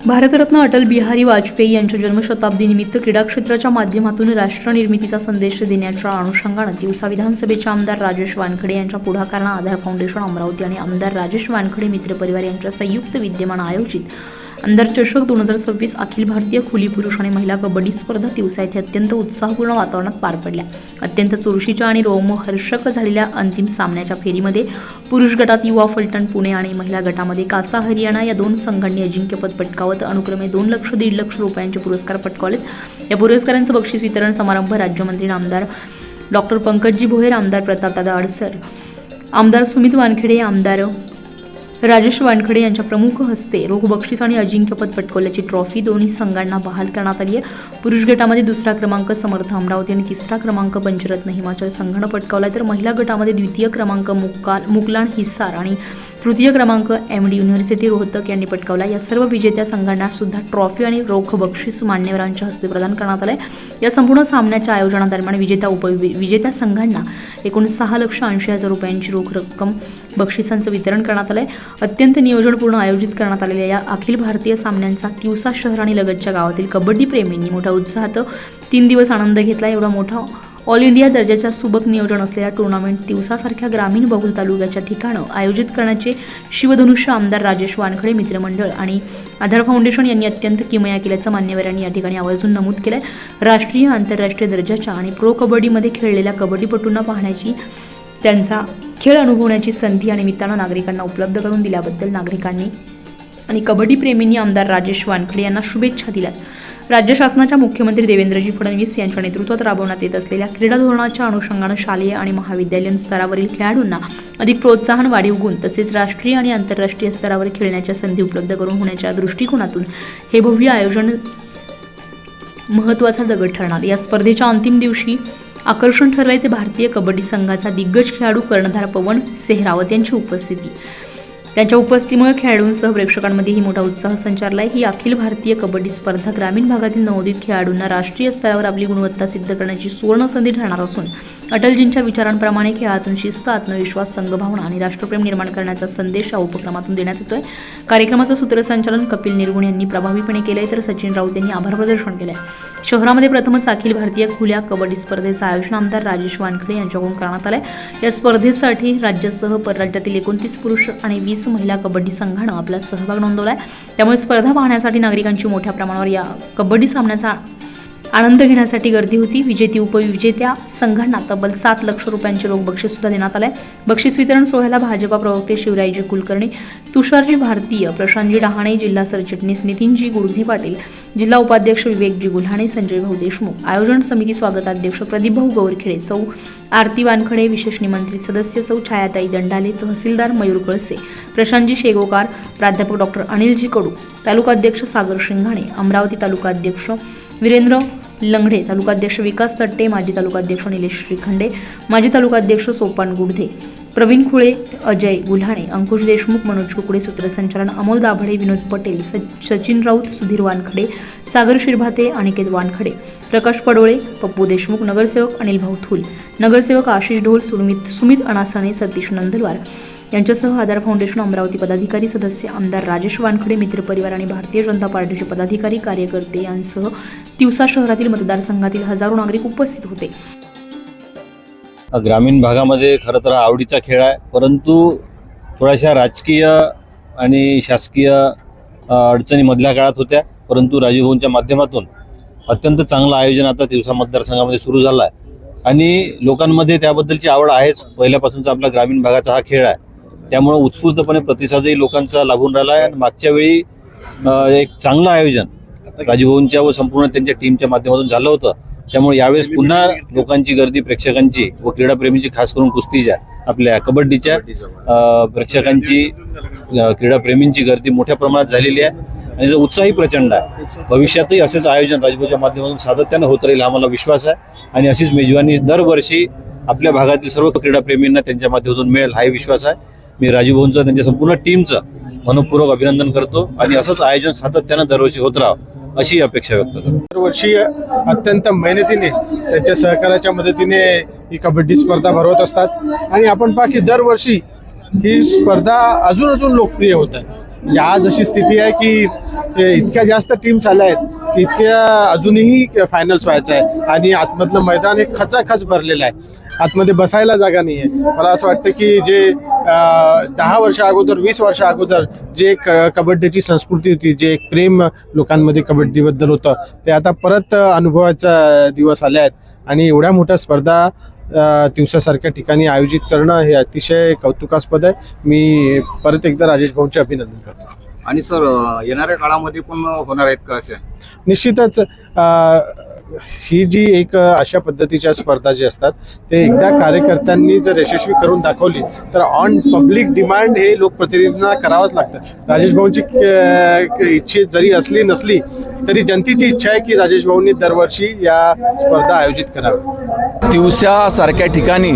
भारतरत्न अटल बिहारी वाजपेयी यांच्या जन्मशताब्दीनिमित्त क्रीडा क्षेत्राच्या माध्यमातून राष्ट्रनिर्मितीचा संदेश देण्याच्या अनुषंगानं दिवसा विधानसभेचे आमदार राजेश वानखडे यांच्या पुढाकारानं आधार फाउंडेशन अमरावती आणि आमदार राजेश वानखडे मित्र परिवार यांच्या संयुक्त विद्यमान आयोजित आमदार चषक दोन हजार सव्वीस अखिल भारतीय खुली पुरुष आणि महिला कबड्डी स्पर्धा दिवसा येथे अत्यंत उत्साहपूर्ण वातावरणात पार पडल्या. अत्यंत चुरशीच्या आणि रोमहर्षक झालेल्या अंतिम सामन्याच्या फेरीमध्ये पुरुष गटात युवा फलटण पुणे आणि महिला गटामध्ये कासा हरियाणा या दोन संघांनी अजिंक्यपद पटकावत अनुक्रमे दोन लक्ष दीड लक्ष रुपयांचे पुरस्कार पटकावलेत. या पुरस्कारांचं बक्षीस वितरण समारंभ राज्यमंत्री आमदार डॉक्टर पंकजी भोयर आमदार प्रतापदादा अडसर आमदार सुमित वानखेडे आमदार राजेश वानखडे यांच्या प्रमुख हस्ते रोख बक्षीस आणि अजिंक्यपद पटकवल्याची ट्रॉफी दोन्ही संघांना बहाल करण्यात आली आहे. पुरुष गटामध्ये दुसरा क्रमांक समर्थ अमरावती आणि तिसरा क्रमांक पंचरत्न हिमाचल संघानं पटकावला तर महिला गटामध्ये द्वितीय क्रमांक मुक्काल मुकलाण हिस्सार आणि तृतीय क्रमांक एम डी युनिव्हर्सिटी रोहतक यांनी पटकावला. या सर्व विजेत्या संघांना सुद्धा ट्रॉफी आणि रोख बक्षीस मान्यवरांच्या हस्ते प्रदान करण्यात आलंय. या संपूर्ण सामन्याच्या आयोजनादरम्यान विजेत्या उप विजेत्या संघांना एकूण सहा लक्ष ऐंशी हजार रुपयांची रोख रक्कम बक्षिसांचं वितरण करण्यात आलंय. अत्यंत नियोजनपूर्ण आयोजित करण्यात आलेल्या या अखिल भारतीय सामन्यांचा तिवसा शहर आणि लगतच्या गावातील कबड्डी प्रेमींनी मोठ्या उत्साहात तीन दिवस आनंद घेतला. एवढा मोठा ऑल इंडिया दर्जाच्या सुबक नियोजन असलेल्या टुर्नामेंट दिवसासारख्या ग्रामीण बहुल तालुक्याच्या ठिकाणं आयोजित करण्याचे शिवधनुष्य आमदार राजेश वानखडे मित्रमंडळ आणि आधार फाउंडेशन यांनी अत्यंत किमया केल्याचं मान्यवरांनी या ठिकाणी आवर्जून नमूद केलंय. राष्ट्रीय आंतरराष्ट्रीय दर्जाच्या आणि प्रो कबड्डीमध्ये खेळलेल्या कबड्डीपटूंना पाहण्याची त्यांचा खेळ अनुभवण्याची संधी आणि निमित्तानं नागरिकांना उपलब्ध करून दिल्याबद्दल नागरिकांनी आणि कबड्डीप्रेमींनी आमदार राजेश वानखडे यांना शुभेच्छा दिल्यात. राज्य शासनाच्या मुख्यमंत्री देवेंद्रजी फडणवीस यांच्या नेतृत्वात राबवण्यात येत असलेल्या क्रीडा धोरणाच्या अनुषंगानं शालेय आणि महाविद्यालयीन स्तरावरील खेळाडूंना अधिक प्रोत्साहन वाढीव गुण तसेच राष्ट्रीय आणि आंतरराष्ट्रीय स्तरावर खेळण्याच्या संधी उपलब्ध करून होण्याच्या दृष्टिकोनातून हे भव्य आयोजन महत्त्वाचा दगड ठरणार. या स्पर्धेच्या अंतिम दिवशी आकर्षण ठरलंय ते भारतीय कबड्डी संघाचा दिग्गज खेळाडू कर्णधार पवन सेहरावत यांची उपस्थिती. त्यांच्या उपस्थितीमुळे खेळाडूंसह प्रेक्षकांमध्येही मोठा उत्साह संचारला आहे ही अखिल भारतीय कबड्डी स्पर्धा ग्रामीण भागातील नवोदित खेळाडूंना राष्ट्रीय स्तरावर आपली गुणवत्ता सिद्ध करण्याची सुवर्ण संधी ठरणार असून अटलजींच्या विचारांप्रमाणे खेळातून शिस्त आत्मविश्वास संघभावना आणि राष्ट्रप्रेम निर्माण करण्याचा संदेश या उपक्रमातून देण्यात येतोय. कार्यक्रमाचं सूत्रसंचालन कपिल निर्गुण यांनी प्रभावीपणे केलंय तर सचिन राऊत यांनी आभार प्रदर्शन केलं आहे शहरामध्ये प्रथमच अखिल भारतीय खुल्या कबड्डी स्पर्धेचं आयोजन आमदार राजेश वानखडे यांच्याकडून करण्यात आलंय. या स्पर्धेसाठी राज्यासह परराज्यातील एकोणतीस पुरुष आणि वीस महिला कबड्डी संघानं आपला सहभाग नोंदवला आहे त्यामुळे स्पर्धा पाहण्यासाठी नागरिकांची मोठ्या प्रमाणावर या कबड्डी सामन्याचा आनंद घेण्यासाठी गर्दी होती. विजेती उपविजेत्या संघांना तब्बल सात लक्ष रुपयांचे रोख बक्षीस सुद्धा देण्यात आलंय. बक्षीस वितरण सोहळ्याला भाजपा प्रवक्ते शिवरायजी कुलकर्णी तुषारजी भारतीय प्रशांतजी डहाणे जिल्हा सरचिटणीस नितीनजी गुडघे पाटील जिल्हा उपाध्यक्ष विवेकजी गुल्हाणे संजय भाऊ देशमुख आयोजन समिती स्वागताध्यक्ष प्रदीप भाऊ गौरखेडे सौ आरती वानखडे विशेष निमंत्रित सदस्य सौ छायाताई दंडाले तहसीलदार मयूर कळसे प्रशांतजी शेगोकार प्राध्यापक डॉक्टर अनिलजी कडू तालुकाध्यक्ष सागर शिंघाणे अमरावती तालुकाध्यक्ष वीरेंद्र लंगडे तालुकाध्यक्ष विकास तट्टे माजी तालुकाध्यक्ष निलेश श्रीखंडे माजी तालुकाध्यक्ष सोपान गुडधे प्रवीण खुळे अजय गुल्हाणे अंकुश देशमुख मनोज कुकडे सूत्रसंचालन अमोल दाभडे विनोद पटेल स- सचिन राऊत सुधीर वानखडे सागर शिरभाते अनिकेत वानखडे प्रकाश पडोळे पप्पू देशमुख नगरसेवक अनिल भाऊ थुल नगरसेवक आशिष ढोल सुमित सुमित अनासाने सतीश नंदलवार यांच्यासह आधार फाउंडेशन अमरावती पदाधिकारी सदस्य आमदार राजेश वानखडे मित्रपरिवार आणि भारतीय जनता पार्टीचे पदाधिकारी कार्यकर्ते यांसह तिवसा शहरातील मतदारसंघातील हजारो नागरिक उपस्थित होते. ग्रामीण भागामध्ये खरं तर हा आवडीचा खेळ आहे परंतु थोड्याशा राजकीय आणि शासकीय अडचणीमधल्या अडचणी मधल्या काळात होत्या परंतु राजीवभाऊंच्या माध्यमातून अत्यंत चांगलं आयोजन आता तिवसा मतदारसंघामध्ये सुरू झालं आहे. आणि लोकांमध्ये त्याबद्दलची आवड आहेच. पहिल्यापासूनचा आपला ग्रामीण भागाचा हा खेळ आहे. त्यामुळं उत्स्फूर्तपणे प्रतिसादही लोकांचा लाभून राहिला आहे. आणि मागच्या वेळी एक चांगलं आयोजन राजभवनच्या व संपूर्ण त्यांच्या टीमच्या माध्यमातून झालं होतं. त्यामुळे यावेळेस पुन्हा लोकांची गर्दी प्रेक्षकांची व क्रीडाप्रेमींची खास करून कुस्तीच्या आपल्या कबड्डीच्या प्रेक्षकांची क्रीडाप्रेमींची गर्दी मोठ्या प्रमाणात झालेली आहे. आणि उत्साही प्रचंड आहे. भविष्यातही असेच आयोजन राजभाऊच्या माध्यमातून सातत्यानं होत राहील आम्हाला विश्वास आहे. आणि अशीच मेजवानी दरवर्षी आपल्या भागातील सर्व क्रीडाप्रेमींना त्यांच्या माध्यमातून मिळेल हाही विश्वास आहे. मी राजीव भाऊंचं त्यांच्या संपूर्ण टीमचं मनपूर्वक अभिनंदन करतो आणि असंच आयोजन सातत्यानं दरवर्षी होत राहावं अशी अपेक्षा व्यक्त करतो. दरवर्षी अत्यंत मेहनतीने त्यांच्या सहकार्याच्या मदतीने ही कबड्डी स्पर्धा भरवत असतात. आणि आपण पहा की दरवर्षी ही स्पर्धा अजून अजून लोकप्रिय होत आहे. म्हणजे आज अशी स्थिती आहे की इतक्या जास्त टीम्स आल्या आहेत इतक्या अजूनही फायनल्स व्हायचं आहे. आणि आतमधलं मैदान हे खचाखच भरलेलं आहे. आतमध्ये बसायला जागा नाही आहे मला असं वाटतं की जे दहा वर्षा अगोदर वीस वर्षा अगोदर जे क कबड्डीची संस्कृती होती जे एक प्रेम लोकांमध्ये कबड्डीबद्दल होतं ते आता परत अनुभवाचा दिवस आले आहेत. आणि एवढ्या मोठ्या स्पर्धा दिवसासारख्या ठिकाणी आयोजित करणं हे अतिशय कौतुकास्पद आहे. मी परत एकदा राजेश भाऊंचे अभिनंदन करतो. आणि सर येणाऱ्या काळामध्ये पण होणार आहेत का असे? निश्चितच ही जी एक अशा पद्धतीच्या स्पर्धा जी असतात ते एकदा कार्यकर्त्यांनी जर यशस्वी करून दाखवली तर ऑन पब्लिक डिमांड हे लोकप्रतिनिधींना करावंच लागतं. राजेश भाऊंची इच्छा जरी असली नसली तरी जनतेची इच्छा आहे की राजेश भाऊंनी दरवर्षी या स्पर्धा आयोजित कराव्या. तिवसासारख्या ठिकाणी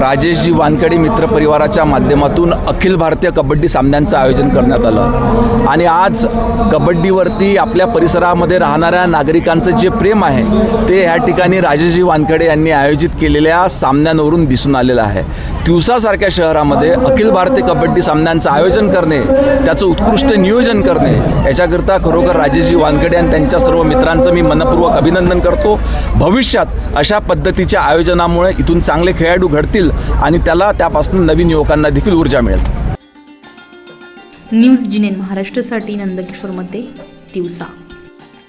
राजेशजी वानकडे मित्र परिवाराच्या माध्यमातून अखिल भारतीय कबड्डी सामन्यांचं आयोजन करण्यात आलं. आणि आज कबड्डीवरती आपल्या परिसरामध्ये राहणाऱ्या नागरिकांचं जे प्रेम आहे ते ह्या ठिकाणी राजेशजी वानकडे यांनी आयोजित केलेल्या सामन्यांवरून दिसून आलेलं आहे. तिवसासारख्या शहरामध्ये अखिल भारतीय कबड्डी सामन्यांचं आयोजन करणे त्याचं उत्कृष्ट नियोजन करणे याच्याकरता खरोखर राजेशजी वानकडे आणि त्यांच्या सर्व मित्रांचं मी मनपूर्वक अभिनंदन करतो. भविष्यात अशा पद्धतीच्या आयोजनामुळे इथून चांगले खेळाडू घडतील आणि त्याला त्यापासून नवीन युवकांना देखील ऊर्जा मिळेल. न्यूज जिनेन महाराष्ट्रासाठी नंदकिशोरमध्ये दिवसा.